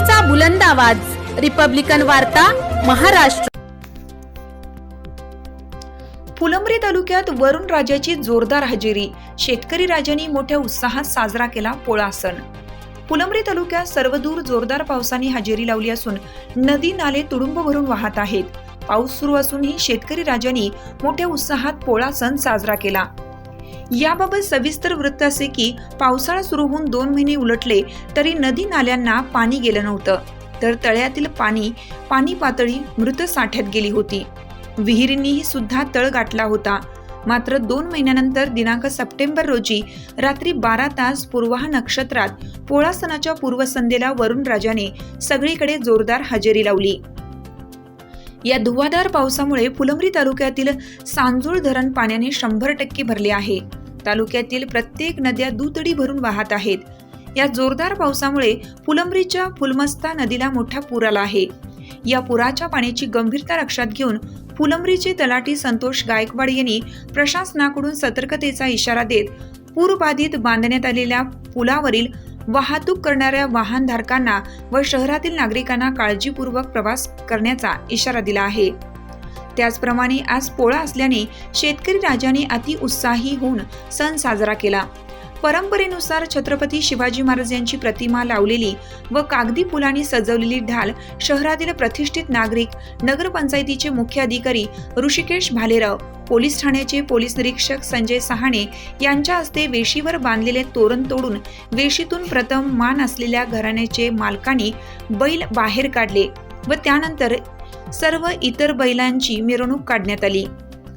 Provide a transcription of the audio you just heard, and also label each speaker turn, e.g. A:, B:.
A: लोकशाहीचा बुलंद आवाज. रिपब्लिकन वार्ता महाराष्ट्र.
B: फुलंब्री तालुक्यात वरुण राजाची जोरदार हजेरी. शेतकरी राजांनी मोठ्या उत्साहात साजरा केला पोळा सण. फुलंब्री तालुक्यात सर्वदूर जोरदार पावसाने हजेरी लावली असून नदी नाले तुडुंब भरून वाहत आहेत. पाऊस सुरू असूनही शेतकरी राजांनी मोठ्या उत्साहात पोळा सण साजरा केला. याबाबत सविस्तर वृत्त असे की पावसाळा सुरू होऊन दोन महिने उलटले तरी नदी नाल्यांना पाणी गेलं नव्हतं. तर तळ्यातील पाणी पाणी पातळी मृत साठ्यात गेली होती. विहिरींनीही सुद्धा तळ गाठला होता. मात्र दोन महिन्यानंतर दिनांक सप्टेंबर रोजी रात्री बारा तास पूर्वाह नक्षत्रात पोळा सणाच्या पूर्वसंध्येला वरुण राजाने सगळीकडे जोरदार हजेरी लावली. या धुवाधार पावसामुळे फुलंब्री तालुक्यातील सांजूळ धरण पाण्याने शंभर टक्के भरले आहे. तालुक्यातील प्रत्येक नद्या दुतडी भरून वाहत आहेत. या जोरदार पावसामुळे फुलंब्रीच्या फुलमस्ता नदीला मोठा पूर आला आहे. या पुराच्या पाण्याची गंभीरता लक्षात घेऊन फुलंब्रीचे तलाठी संतोष गायकवाड यांनी प्रशासनाकडून सतर्कतेचा इशारा देत पूरबाधित बांधण्यात आलेल्या पुलावरील वाहतूक करणाऱ्या वाहनधारकांना व शहरातील नागरिकांना काळजीपूर्वक प्रवास करण्याचा इशारा दिला आहे. त्याचप्रमाणे आज पोळा असल्याने शेतकरी राजाने अति उत्साही होऊन सण साजरा केला. परंपरेनुसार छत्रपती शिवाजी महाराज यांची प्रतिमा लावलेली व कागदी फुलांनी सजवलेली ढाल शहरातील प्रतिष्ठित नागरिक नगरपंचायतीचे मुख्य अधिकारी ऋषिकेश भालेराव पोलीस ठाण्याचे पोलीस निरीक्षक संजय सहाणे यांच्या हस्ते वेशीवर बांधलेले तोरण तोडून वेशीतून प्रथम मान असलेल्या घराण्याचे मालकांनी बैल बाहेर काढले व त्यानंतर सर्व इतर बैलांची मिरवणूक काढण्यात आली.